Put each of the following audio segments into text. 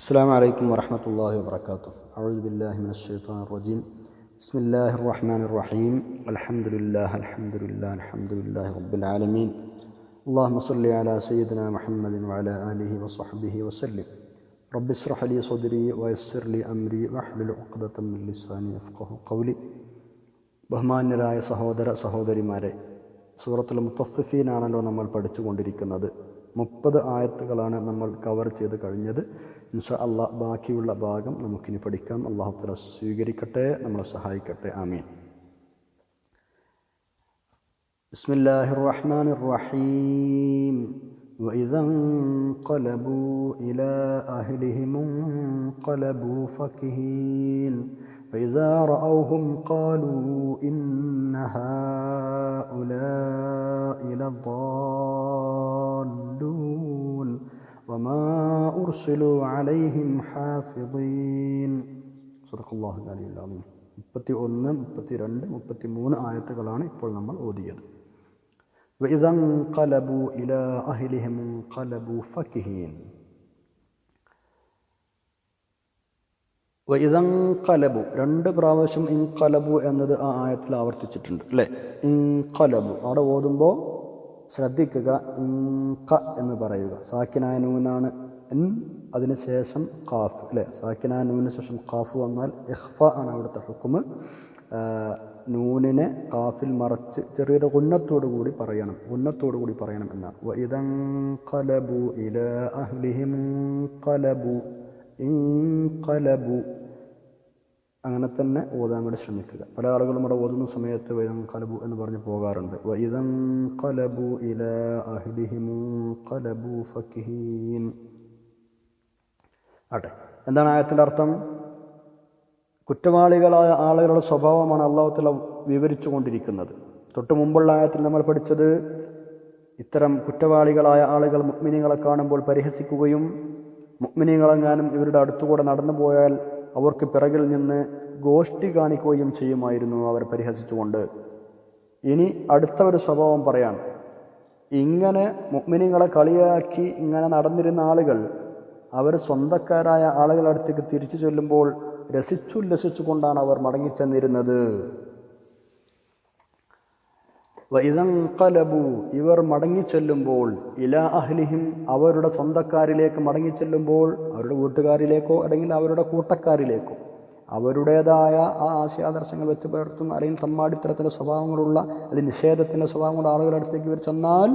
السلام عليكم ورحمة الله وبركاته أعوذ بالله من الشيطان الرجيم بسم الله الرحمن الرحيم الحمد لله الحمد لله الحمد لله رب العالمين اللهم صل على سيدنا محمد وعلى آله وصحبه وسلم رب اشرح لي صدري ويسر لي أمري واحلل عقدة من لساني يفقه قولي ബഹുമാന്യരായ സഹോദര സഹോദരിമാരെ സൂറത്തുൽ മുത്തഫിഫീനാണല്ലോ നമ്മൾ പഠിച്ചുകൊണ്ടിരിക്കുന്നത് മുപ്പത് ആയത്തുകളാണ് നമ്മൾ കവർ ചെയ്ത് കഴിഞ്ഞത് ഇൻഷാ അള്ളാ ബാക്കിയുള്ള ഭാഗം നമുക്കിനി പഠിക്കാം അള്ളാഹു തല സ്വീകരിക്കട്ടെ നമ്മളെ സഹായിക്കട്ടെ ആമീൻ بسم الله الرحمن الرحيم وإذا انقلبوا إلى أهلهم انقلبوا فكهين فإذا رأوهم قالوا إن هؤلاء لضالون وما أرسلوا عليهم حافظين صدق الله العلي العظيم മുപ്പത്തി ഒന്ന് മുപ്പത്തി രണ്ട് മുപ്പത്തി മൂന്ന് ആയത്തുകളാണ് ഇപ്പോൾ നമ്മൾ ഓതിയത് وإذا انقلبوا إلى أهلهم انقلبوا فكهين ഇതങ്കലബു രണ്ട് പ്രാവശ്യം ഇൻകലബു എന്നത് ആ ആയത്തിൽ ആവർത്തിച്ചിട്ടുണ്ട് അല്ലേ? ഇൻകലബു. അവിടെ ഓതുമ്പോൾ ശ്രദ്ധിക്കുക ഇൻക എന്ന് പറയുക. സാക്കിനായ നൂനാണ്. ഇൻ അതിന് ശേഷം കാഫ് അല്ലേ? സാക്കിനായ നൂനിന് ശേഷം കാഫ് വന്നാൽ ഇഹ്ഫ ആണ് അവിടുത്തെ ഹുക്കുമ് നൂനിനെ കാഫിൽ മറച്ച് ചെറിയൊരു ഉന്നത്തോടു കൂടി പറയണം. ഉന്നത്തോടു കൂടി പറയണം എന്നാണ്. ഇൻകലബു. അങ്ങനെ തന്നെ ഓതാൻ വേണ്ടി ശ്രമിക്കുക. പല ആളുകളും ഇവിടെ ഓതുന്ന സമയത്ത് കലബു എന്ന് പറഞ്ഞ് പോകാറുണ്ട്. വൈദം കലബു ഇല അഹ്ലിഹിമു കലബു ഫക്കിഹീൻ ആട്ടെ എന്താണ് ആയത്തിന്റെ അർത്ഥം? കുറ്റവാളികളായ ആളുകളുടെ സ്വഭാവമാണ് അള്ളാഹുത്തല വിവരിച്ചു കൊണ്ടിരിക്കുന്നത് തൊട്ട് മുമ്പുള്ള ആയത്തിൽ നമ്മൾ പഠിച്ചത് ഇത്തരം കുറ്റവാളികളായ ആളുകൾ മുഗ്മിനികളെ കാണുമ്പോൾ പരിഹസിക്കുകയും മുഗ്മിനികളെങ്ങാനും ഇവരുടെ അടുത്തുകൂടെ നടന്നു പോയാൽ അവർക്ക് പിറകിൽ നിന്ന് ഗോഷ്ടി കാണിക്കുകയും ചെയ്യുമായിരുന്നു അവർ പരിഹസിച്ചുകൊണ്ട്. ഇനി അടുത്ത ഒരു സ്വഭാവം പറയാണ് ഇങ്ങനെ മുഗ്മിനികളെ കളിയാക്കി ഇങ്ങനെ നടന്നിരുന്ന ആളുകൾ അവർ സ്വന്തക്കാരായ ആളുകളടുത്തേക്ക് തിരിച്ചു ചൊല്ലുമ്പോൾ രസിച്ചുല്ലസിച്ചുകൊണ്ടാണ് അവർ മടങ്ങിച്ചെന്നിരുന്നത്. വൈതങ്കലബു ഇവർ മടങ്ങിച്ചെല്ലുമ്പോൾ ഇലാ അഹ്ലിഹിം അവരുടെ സ്വന്തക്കാരിലേക്ക് മടങ്ങിച്ചെല്ലുമ്പോൾ അവരുടെ വീട്ടുകാരിലേക്കോ അല്ലെങ്കിൽ അവരുടെ കൂട്ടക്കാരിലേക്കോ. അവരുടേതായ ആ ആശയാദർശങ്ങൾ വെച്ച് പുലർത്തുന്ന അല്ലെങ്കിൽ തമ്മാടിത്തരത്തിന്റെ സ്വഭാവങ്ങളുള്ള അല്ലെങ്കിൽ നിഷേധത്തിന്റെ സ്വഭാവങ്ങളുടെ ആളുകളുടെ അടുത്തേക്ക് ഇവർ ചെന്നാൽ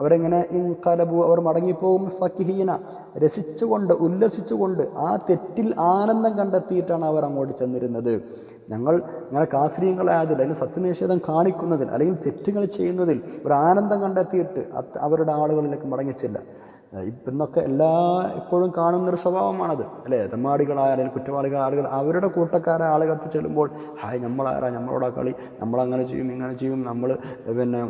അവരെങ്ങനെ ഇൻകലബു അവർ മടങ്ങിപ്പോകും ഫക്കിഹീന രസിച്ചുകൊണ്ട് ഉല്ലസിച്ചുകൊണ്ട് ആ തെറ്റിൽ ആനന്ദം കണ്ടെത്തിയിട്ടാണ് അവർ അങ്ങോട്ട് ചെന്നിരുന്നത്. ഞങ്ങൾ ഇങ്ങനെ കാഫര്യങ്ങളായതിൽ അല്ലെങ്കിൽ സത്യനിഷേധം കാണിക്കുന്നതിൽ അല്ലെങ്കിൽ തെറ്റുകൾ ചെയ്യുന്നതിൽ ഒരു ആനന്ദം കണ്ടെത്തിയിട്ട് അവരുടെ ആളുകളിലേക്ക് മടങ്ങിച്ചില്ല. ഇന്നൊക്കെ എല്ലാ ഇപ്പോഴും കാണുന്നൊരു സ്വഭാവമാണത്. അല്ലേ? തെമ്മാടികളായ അല്ലെങ്കിൽ കുറ്റവാളികളായ ആളുകൾ അവരുടെ കൂട്ടക്കാരായ ആളുകൾക്ക് ചെല്ലുമ്പോൾ ഹായ് നമ്മളാരാ? നമ്മളോടാ കളി? നമ്മളങ്ങനെ ചെയ്യും ഇങ്ങനെ ചെയ്യും നമ്മൾ പിന്നെ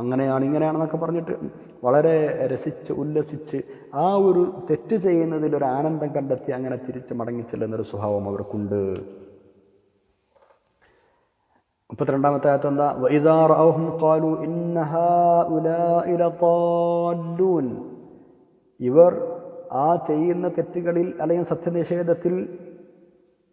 അങ്ങനെയാണ് ഇങ്ങനെയാണെന്നൊക്കെ പറഞ്ഞിട്ട് വളരെ രസിച്ച് ഉല്ലസിച്ച് ആ ഒരു തെറ്റ് ചെയ്യുന്നതിൽ ഒരു ആനന്ദം കണ്ടെത്തി അങ്ങനെ തിരിച്ച് മടങ്ങിച്ചെല്ലുന്നൊരു സ്വഭാവം അവർക്കുണ്ട്. മുപ്പത്തിരണ്ടാമത്തെ ആയത്ത് എന്താ വൈദാറും കാലു ഇന്നഹൂൻ ഇവർ ആ ചെയ്യുന്ന തെറ്റുകളിൽ അല്ലെങ്കിൽ സത്യനിഷേധത്തിൽ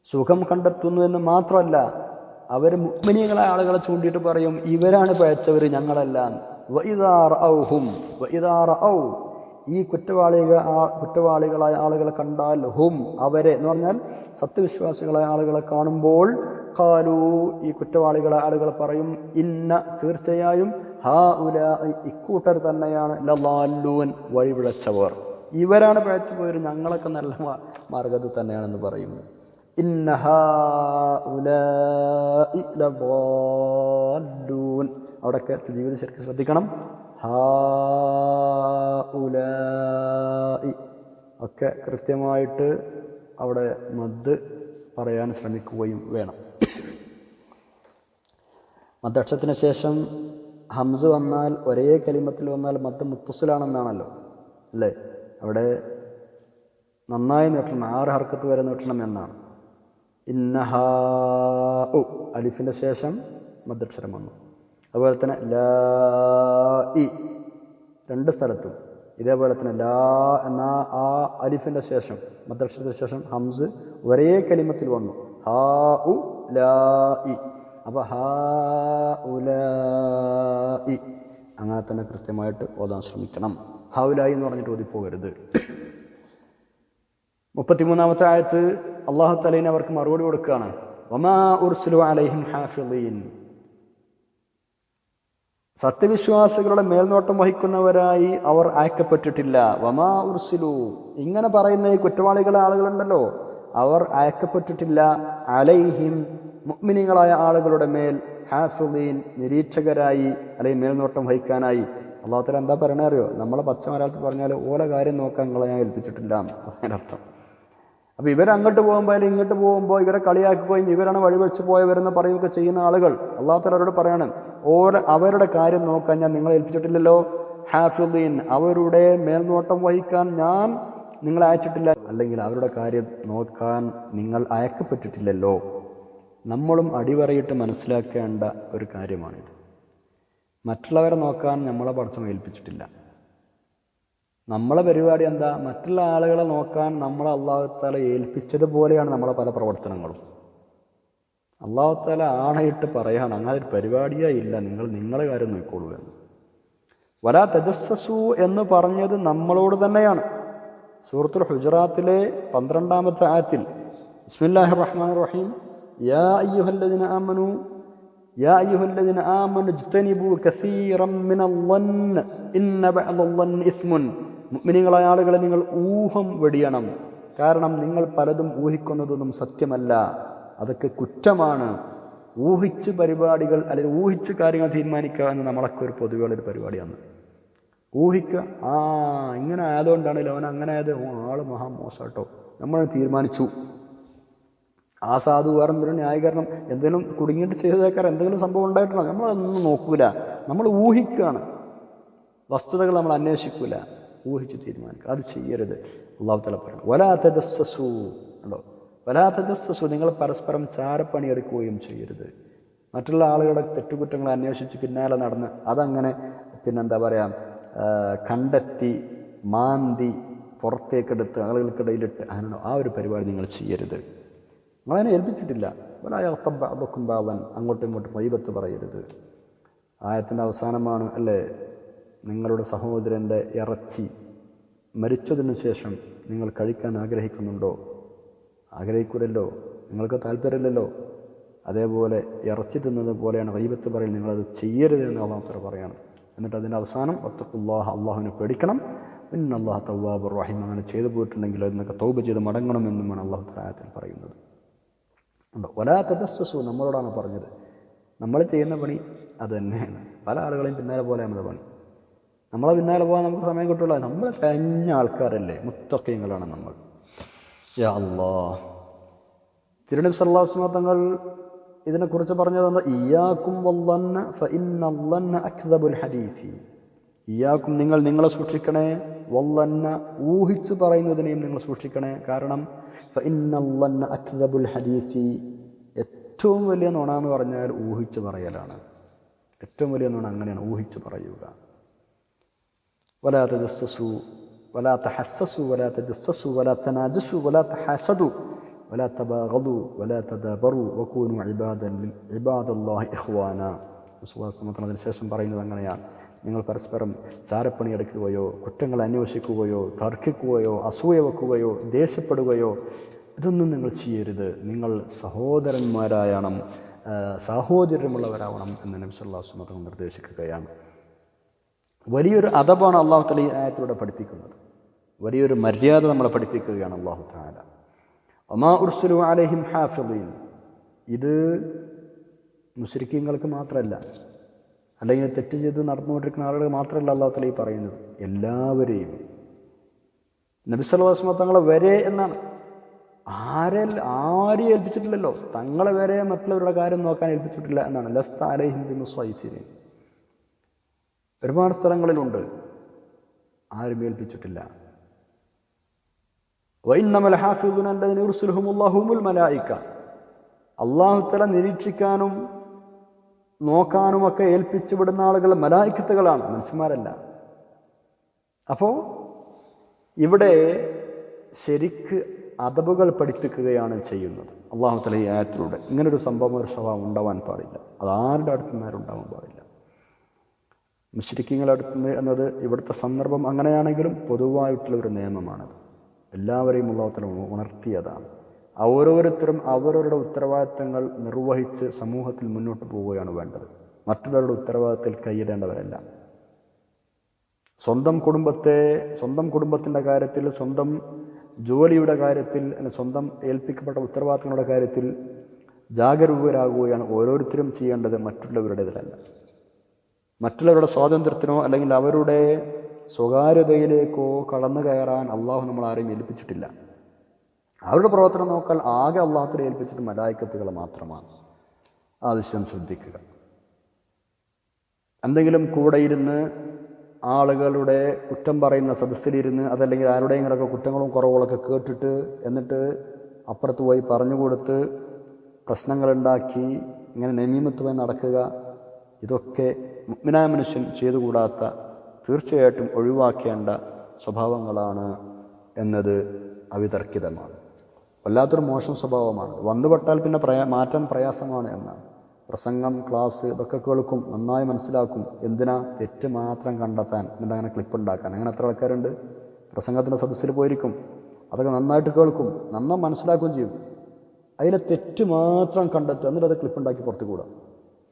സുഖം കണ്ടെത്തുന്നു എന്ന് മാത്രമല്ല അവർ മുഗ്മിനികളായ ആളുകളെ ചൂണ്ടിയിട്ട് പറയും ഇവരാണ് പഴച്ചവർ ഞങ്ങളല്ല. വൈദാർ ഔഹും വൈദാർ ഔ ഈ കുറ്റവാളികൾ കുറ്റവാളികളായ ആളുകളെ കണ്ടാൽ ഹും അവരെ എന്ന് പറഞ്ഞാൽ സത്യവിശ്വാസികളായ ആളുകളെ കാണുമ്പോൾ കാലു ഈ കുറ്റവാളികളെ ആളുകൾ പറയും ഇന്ന തീർച്ചയായും ഹാ ഉല ഇക്കൂട്ടർ തന്നെയാണ് ലലാലൂൻ വഴിപിഴച്ചവർ. ഇവരാണ് പിഴച്ചു പോയത് ഞങ്ങളൊക്കെ നല്ല മാർഗത്തിൽ തന്നെയാണെന്ന് പറയും ഇന്ന ഹാ അവിടെയൊക്കെ ജീവിത ശരിക്കും ശ്രദ്ധിക്കണം. ഹാ ഒക്കെ കൃത്യമായിട്ട് അവിടെ മദ് പറയാൻ ശ്രമിക്കുകയും വേണം. മദ്ദക്ഷത്തിന് ശേഷം ഹംസ് വന്നാൽ ഒരേ കലിമത്തിൽ വന്നാൽ മദ് മുത്തസിലാണെന്നാണല്ലോ അല്ലേ? അവിടെ നന്നായി നീട്ടണം ആറ് ഹർക്കത്ത് വരെ നീട്ടണം എന്നാണ്. ഇന്നഹാ ഉ അലിഫിന്റെ ശേഷം മദ്ദക്ഷരം വന്നു. അതുപോലെ തന്നെ ലാ ഇ രണ്ട് സ്ഥലത്തും. ഇതേപോലെ തന്നെ ലാ എന്ന ആ അലിഫിന്റെ ശേഷം മദ്ദക്ഷരത്തിന് ശേഷം ഹംസ് ഒരേ കലിമത്തിൽ വന്നു. ഹാ ഉ ലാ ഇ. അപ്പോൾ ഹാ ഉല അങ്ങനെ തന്നെ കൃത്യമായിട്ട് ഓതാൻ ശ്രമിക്കണം. ഹൗലായി എന്ന് പറഞ്ഞിട്ട് ഓതിപ്പോകരുത് മുപ്പത്തിമൂന്നാമത്തെ ആയത്ത് അള്ളാഹു തലീൻ അവർക്ക് മറുപടി കൊടുക്കുകയാണ്. വമാ ഉർസുലു അലൈഹിം ഹാഫിളീൻ സത്യവിശ്വാസികളുടെ മേൽനോട്ടം വഹിക്കുന്നവരായി അവർ അയക്കപ്പെട്ടിട്ടില്ല. വമാ ഉർസിലു. ഇങ്ങനെ പറയുന്ന ഈ കുറ്റവാളികളെ ആളുകളുണ്ടല്ലോ. അവർ അയക്കപ്പെട്ടിട്ടില്ല. അലൈഹിം മുഗ്മിനികളായ ആളുകളുടെ മേൽ ഹാഫിളീൻ നിരീക്ഷകരായി അല്ലെങ്കിൽ മേൽനോട്ടം വഹിക്കാനായി. അള്ളാഹുത്തല എന്താ പറയണേ അറിയോ? നമ്മളെ പച്ച മലയാളത്തിൽ പറഞ്ഞാൽ ഓല കാര്യം നോക്കാൻ നിങ്ങളെ ഞാൻ ഏൽപ്പിച്ചിട്ടില്ല അതിനർത്ഥം അപ്പോൾ ഇവരങ്ങോട്ട് പോകുമ്പോൾ അല്ലെങ്കിൽ ഇങ്ങോട്ട് പോകുമ്പോൾ ഇവരെ കളിയാക്കുകയും ഇവരാണ് വഴിവെച്ച് പോയവരെന്ന് പറയുകയൊക്കെ ചെയ്യുന്ന ആളുകൾ അള്ളാഹുത്തല അവരോട് പറയാണ് ഓരോ അവരുടെ കാര്യം നോക്കാൻ ഞാൻ നിങ്ങളെ ഏൽപ്പിച്ചിട്ടില്ലല്ലോ. ഹാഫുദ്ദീൻ അവരുടെ മേൽനോട്ടം വഹിക്കാൻ ഞാൻ നിങ്ങളെ അയച്ചിട്ടില്ല. അല്ലെങ്കിൽ അവരുടെ കാര്യം നോക്കാൻ നിങ്ങൾ അയക്കപ്പെട്ടിട്ടില്ലല്ലോ. നമ്മളും അടിവറയിട്ട് മനസ്സിലാക്കേണ്ട ഒരു കാര്യമാണിത്. മറ്റുള്ളവരെ നോക്കാൻ നമ്മളെ പഠിച്ചം ഏൽപ്പിച്ചിട്ടില്ല. നമ്മളെ പരിപാടി എന്താ? മറ്റുള്ള ആളുകളെ നോക്കാൻ നമ്മളെ അള്ളാഹുത്താല ഏൽപ്പിച്ചതുപോലെയാണ് നമ്മളെ പല പ്രവർത്തനങ്ങളും. അള്ളാഹുത്താല ആണയിട്ട് പറയാണ് അങ്ങനെ ഒരു പരിപാടിയേ ഇല്ല നിങ്ങൾ നിങ്ങളെ കാര്യം നോക്കിക്കോളൂ എന്ന്. വലാ തജസ്സസു എന്ന് പറഞ്ഞത് നമ്മളോട് തന്നെയാണ്. സൂറത്തുൽ ഹുജറാത്തിലെ പന്ത്രണ്ടാമത്തെ ആയത്തിൽ ബിസ്മില്ലാഹി റഹ്മാൻ റഹീം യാ أيها الذين آمنوا اجتنبوا كثيرا من الظن إن بعض الظن إثم. മുഅ്മിനീങ്ങളായ ആളുകളെ നിങ്ങൾ ഊഹം വെടിയണം. കാരണം നിങ്ങൾ പലതും ഊഹിക്കുന്നതൊന്നും സത്യമല്ല. അതൊക്കെ കുറ്റമാണ്. ഊഹിച്ച് പരിപാടികൾ അല്ലെങ്കിൽ ഊഹിച്ച് കാര്യങ്ങൾ തീരുമാനിക്കുക എന്ന് നമ്മളൊക്കെ ഒരു പൊതുവേളൊരു പരിപാടിയാണ്. ഊഹിക്കുക ആ ഇങ്ങനെ ആയതുകൊണ്ടാണല്ലോ അവൻ അങ്ങനെ ആയത്. ആൾ ആൾ മഹാ നമ്മൾ തീരുമാനിച്ചു. ആ സാധു വേറെ എന്തെങ്കിലും ന്യായീകരണം? എന്തെങ്കിലും കുടുങ്ങിയിട്ട് ചെയ്തേക്കാർ എന്തെങ്കിലും സംഭവം ഉണ്ടായിട്ടുണ്ടോ? നമ്മളതൊന്നും നോക്കൂല. നമ്മൾ ഊഹിക്കുകയാണ് വസ്തുതകൾ നമ്മൾ അന്വേഷിക്കൂല. ഊഹിച്ച് തീരുമാനിക്കുക. അത് ചെയ്യരുത്. അള്ളാഹു തല പറഞ്ഞു വലാ തജസ്സസു. ഉണ്ടോ വലാ തജസ്സസു. നിങ്ങൾ പരസ്പരം ചാരപ്പണി എടുക്കുകയും ചെയ്യരുത്. മറ്റുള്ള ആളുകളുടെ തെറ്റുകുറ്റങ്ങൾ അന്വേഷിച്ച് പിന്നാലെ നടന്ന് അതങ്ങനെ പിന്നെന്താ പറയുക കണ്ടെത്തി മാന്തി പുറത്തേക്കെടുത്ത് ആളുകൾക്കിടയിലിട്ട് അങ്ങനെ ആ ഒരു പരിപാടി നിങ്ങൾ ചെയ്യരുത്. നിങ്ങളതിനെ ഏൽപ്പിച്ചിട്ടില്ല. വലായത്തബ്ബഅദുക്കും ബാദൻ അങ്ങോട്ടും ഇങ്ങോട്ടും വൈബത്ത് പറയരുത്. ആയത്തിന്റെ അവസാനമാണ് അല്ലേ? നിങ്ങളുടെ സഹോദരന്റെ ഇറച്ചി മരിച്ചതിനു ശേഷം നിങ്ങൾ കഴിക്കാൻ ആഗ്രഹിക്കുന്നുണ്ടോ? ആഗ്രഹിക്കൂലല്ലോ. നിങ്ങൾക്ക് താല്പര്യമില്ലല്ലോ. അതേപോലെ ഇറച്ചി തിന്നത് പോലെയാണ് വൈബത്ത് പറയൽ. നിങ്ങളത് ചെയ്യരുത് എന്ന് അള്ളാഹുത്തര പറയാണ്. എന്നിട്ട് അതിന്റെ അവസാനം ഒത്തക്കുല്ലാഹ അള്ളാഹുവിനെ പേടിക്കണം. പിന്നെ അള്ളാഹു തവ്വാബ് റഹീം. അങ്ങനെ ചെയ്തു പോയിട്ടുണ്ടെങ്കിൽ അതിനൊക്കെ തൗബ ചെയ്ത് മടങ്ങണമെന്നുമാണ് അള്ളാഹു തലായത്തിൽ പറയുന്നത്. ഉണ്ടോ. ഒലാ തജസ്സസു നമ്മളോടാണ് പറഞ്ഞത്. നമ്മൾ ചെയ്യുന്ന പണി അത് തന്നെയാണ്. പല ആളുകളെയും പിന്നാലെ പോലെയാണ് പണി. നമ്മളെ പിന്നാലെ പോകാൻ നമുക്ക് സമയം കിട്ടുള്ള. നമ്മൾ കഴിഞ്ഞ ആൾക്കാരല്ലേ മുത്തക്കയങ്ങളാണ് നമ്മൾ. യാ അല്ലാ. തിരുനബി സല്ലാസ്മ തങ്ങൾ ഇതിനെക്കുറിച്ച് പറഞ്ഞത് ഇയാക്കും വല്ലന്ന അക്ദബുൽ ഇയാക്കും നിങ്ങൾ നിങ്ങളെ സൂക്ഷിക്കണേ വല്ലന്ന ഊഹിച്ചു പറയുന്നതിനെയും നിങ്ങൾ സൂക്ഷിക്കണേ. കാരണം ഫഇന്നല്ലന്ന അക്ദബുൽ ഹദീഫി ഏറ്റവും വലിയ നുണ എന്ന് പറഞ്ഞാൽ ഊഹിച്ചു പറയലാണ് ഏറ്റവും വലിയ നുണ അങ്ങനെയാണ് ഊഹിച്ചു പറയുക ولا تجسسوا ولا تحسسوا ولا تجسسوا ولا تناجشوا ولا تحاسدوا ولا تباغضوا ولا تدابروا وكونوا عبادا عباد الله إخوانا അതിന് ശേഷം പറയുന്നത് അങ്ങനെയാണ് നിങ്ങൾ പരസ്പരം ചാരപ്പണി എടുക്കുകയോ കുറ്റങ്ങൾ അന്വേഷിക്കുകയോ തർക്കിക്കുകയോ അസൂയ വെക്കുകയോ ദേഷ്യപ്പെടുകയോ ഇതൊന്നും നിങ്ങൾ ചെയ്യരുത്. നിങ്ങൾ സഹോദരന്മാരായണം സാഹോദര്യമുള്ളവരാവണം എന്ന് നബി സല്ലല്ലാഹു അലൈഹി വസല്ലം നിർദ്ദേശിക്കുകയാണ്. വലിയൊരു അദബാണ് അള്ളാഹു തല ഈ ആയത്തിലൂടെ പഠിപ്പിക്കുന്നത്. വലിയൊരു മര്യാദ നമ്മളെ പഠിപ്പിക്കുകയാണ് അള്ളാഹു താല ഒമാ ഉർസുലു അലഹിം ഹാഫിദീൻ. ഇത് മുസ്ലിക്കീങ്ങൾക്ക് മാത്രമല്ല അല്ലെങ്കിൽ തെറ്റ് ചെയ്ത് നടന്നുകൊണ്ടിരിക്കുന്ന ആളുകൾ മാത്രമല്ല അള്ളാഹു തല ഈ പറയുന്നത്. എല്ലാവരെയും. നബിസല്ലാസ്മ തങ്ങളെ വരെ എന്നാണ്. ആരെ ആരെ ഏൽപ്പിച്ചിട്ടില്ലല്ലോ. തങ്ങളെ വരെ മറ്റുള്ളവരുടെ കാര്യം നോക്കാൻ ഏൽപ്പിച്ചിട്ടില്ല എന്നാണ്. ലസ്ത അലൈഹിം ഒരുപാട് സ്ഥലങ്ങളിലുണ്ട്. ആരും ഏൽപ്പിച്ചിട്ടില്ല. വൈന്നമൽ മലായിക്ക അള്ളാഹുത്തല നിരീക്ഷിക്കാനും നോക്കാനുമൊക്കെ ഏൽപ്പിച്ചു വിടുന്ന ആളുകൾ മലായിക്കത്തുകളാണ് മനുഷ്യന്മാരല്ല. അപ്പോൾ ഇവിടെ ശരിക്ക് അതബുകൾ പഠിപ്പിക്കുകയാണ് ചെയ്യുന്നത്. അള്ളാഹു തല ഈ ആയത്തിലൂടെ ഇങ്ങനൊരു സംഭവം ഒരു സ്വഭാവം ഉണ്ടാവാൻ പാടില്ല. അത് ആരുടെ അടുത്തുനിന്നാരുണ്ടാവാൻ പാടില്ല. മുസ്ലിക്കിങ്ങളുടെ അടുത്ത് എന്നത് ഇവിടുത്തെ സന്ദർഭം അങ്ങനെയാണെങ്കിലും പൊതുവായിട്ടുള്ള ഒരു നിയമമാണത്. എല്ലാവരെയും അള്ളാഹുത്തല ഉണർത്തിയതാണ്. ഓരോരുത്തരും അവരവരുടെ ഉത്തരവാദിത്തങ്ങൾ നിർവഹിച്ച് സമൂഹത്തിൽ മുന്നോട്ട് പോവുകയാണ് വേണ്ടത്. മറ്റുള്ളവരുടെ ഉത്തരവാദിത്തത്തിൽ കൈയിടേണ്ടവരല്ല. സ്വന്തം കുടുംബത്തെ സ്വന്തം കുടുംബത്തിന്റെ കാര്യത്തിൽ സ്വന്തം ജോലിയുടെ കാര്യത്തിൽ സ്വന്തം ഏൽപ്പിക്കപ്പെട്ട ഉത്തരവാദിത്തങ്ങളുടെ കാര്യത്തിൽ ജാഗരൂകരാകുകയാണ് ഓരോരുത്തരും ചെയ്യേണ്ടത് മറ്റുള്ളവരുടേതിലല്ല മറ്റുള്ളവരുടെ സ്വാതന്ത്ര്യത്തിനോ അല്ലെങ്കിൽ അവരുടെ സ്വകാര്യതയിലേക്കോ കടന്നു കയറാൻ അള്ളാഹു നമ്മൾ ആരെയും ഏൽപ്പിച്ചിട്ടില്ല. അവരുടെ പ്രവർത്തനം നോക്കാൻ ആകെ അള്ളാഹത്തിനെ ഏൽപ്പിച്ചത് മലായിക്കത്തുകൾ മാത്രമാണ്. ആ വിഷയം ശ്രദ്ധിക്കുക. എന്തെങ്കിലും കൂടെ ഇരുന്ന് ആളുകളുടെ കുറ്റം പറയുന്ന സദസ്സിലിരുന്ന് അതല്ലെങ്കിൽ ആരുടെയെങ്കിലൊക്കെ കുറ്റങ്ങളും കുറവുകളൊക്കെ കേട്ടിട്ട് എന്നിട്ട് അപ്പുറത്ത് പോയി പറഞ്ഞു കൊടുത്ത് പ്രശ്നങ്ങളുണ്ടാക്കി ഇങ്ങനെ നമീമത്വമായി നടക്കുക ഇതൊക്കെ മുഗ്മിനായ മനുഷ്യൻ ചെയ്തുകൂടാത്ത തീർച്ചയായിട്ടും ഒഴിവാക്കേണ്ട സ്വഭാവങ്ങളാണ് എന്നത് അവിതർക്കിതമാണ്. വല്ലാത്തൊരു മോശം സ്വഭാവമാണ്. വന്നുപെട്ടാൽ പിന്നെ പ്രയാ മാറ്റാൻ പ്രയാസമാണ് എന്നാണ് പ്രസംഗം ക്ലാസ് ഇതൊക്കെ കേൾക്കും നന്നായി മനസ്സിലാക്കും. എന്തിനാ തെറ്റ് മാത്രം കണ്ടെത്താൻ? എന്നിട്ട് അങ്ങനെ ക്ലിപ്പ് ഉണ്ടാക്കാൻ. അങ്ങനെ എത്ര ആൾക്കാരുണ്ട്? പ്രസംഗത്തിന്റെ സദസ്സിൽ പോയിരിക്കും. അതൊക്കെ നന്നായിട്ട് കേൾക്കും നന്നായി മനസ്സിലാക്കുകയും ചെയ്യും. അതിലെ തെറ്റ് മാത്രം കണ്ടെത്തുക എന്നിട്ട് അത് ക്ലിപ്പ് ഉണ്ടാക്കി പുറത്തു കൂടാം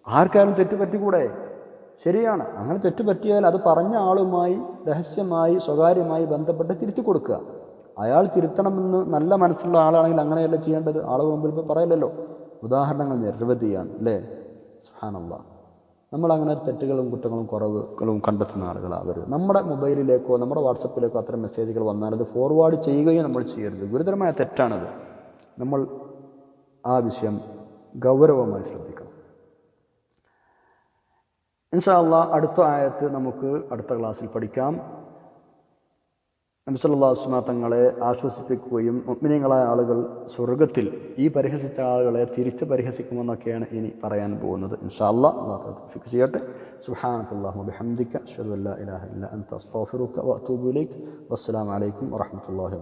ആർക്കാരും തെറ്റ് പറ്റിക്കൂടെ? ശരിയാണ്. അങ്ങനെ തെറ്റ് പറ്റിയാൽ അത് പറഞ്ഞ ആളുമായി രഹസ്യമായി സ്വകാര്യമായി ബന്ധപ്പെട്ട് തിരുത്തി കൊടുക്കുക. അയാൾ തിരുത്തണമെന്ന് നല്ല മനസ്സുള്ള ആളാണെങ്കിൽ അങ്ങനെയല്ല ചെയ്യേണ്ടത്? ആളുകൾ മുമ്പിൽ ഇപ്പോൾ പറയില്ലല്ലോ ഉദാഹരണങ്ങൾ നിരവധിയാണ് അല്ലേ? സുഹാനല്ല നമ്മൾ അങ്ങനെ തെറ്റുകളും കുറ്റങ്ങളും കുറവുകളും കണ്ടെത്തുന്ന ആളുകളാണ് അവർ നമ്മുടെ മൊബൈലിലേക്കോ നമ്മുടെ വാട്സപ്പിലേക്കോ അത്തരം മെസ്സേജുകൾ വന്നാൽ അത് ഫോർവേഡ് ചെയ്യുകയും നമ്മൾ ചെയ്യരുത്. ഗുരുതരമായ തെറ്റാണത്. നമ്മൾ ആ വിഷയം ഗൗരവമായി ശ്രദ്ധിക്കണം. ഇൻഷാല്ല അടുത്ത ആയത്ത് നമുക്ക് അടുത്ത ക്ലാസ്സിൽ പഠിക്കാം. നബിസല്ലാസ്മ തങ്ങളെ ആശ്വസിപ്പിക്കുകയും മുഗ്മിനിയങ്ങളായ ആളുകൾ സ്വർഗത്തിൽ ഈ പരിഹസിച്ച ആളുകളെ തിരിച്ച് പരിഹസിക്കുമെന്നൊക്കെയാണ് ഇനി പറയാൻ പോകുന്നത്. ഇൻഷാല്ലാ അള്ളാഹ് ഫിക്സ് ചെയ്യട്ടെ. സുഹാനത്തല്ലാഹു ബിഹംദിക അഷ്ഹദു അല്ലാ ഇലാഹ ഇല്ല അൻത അസ്തഗ്ഫിറുക അലൈക്കും വറഹ്മത്തുള്ളാഹി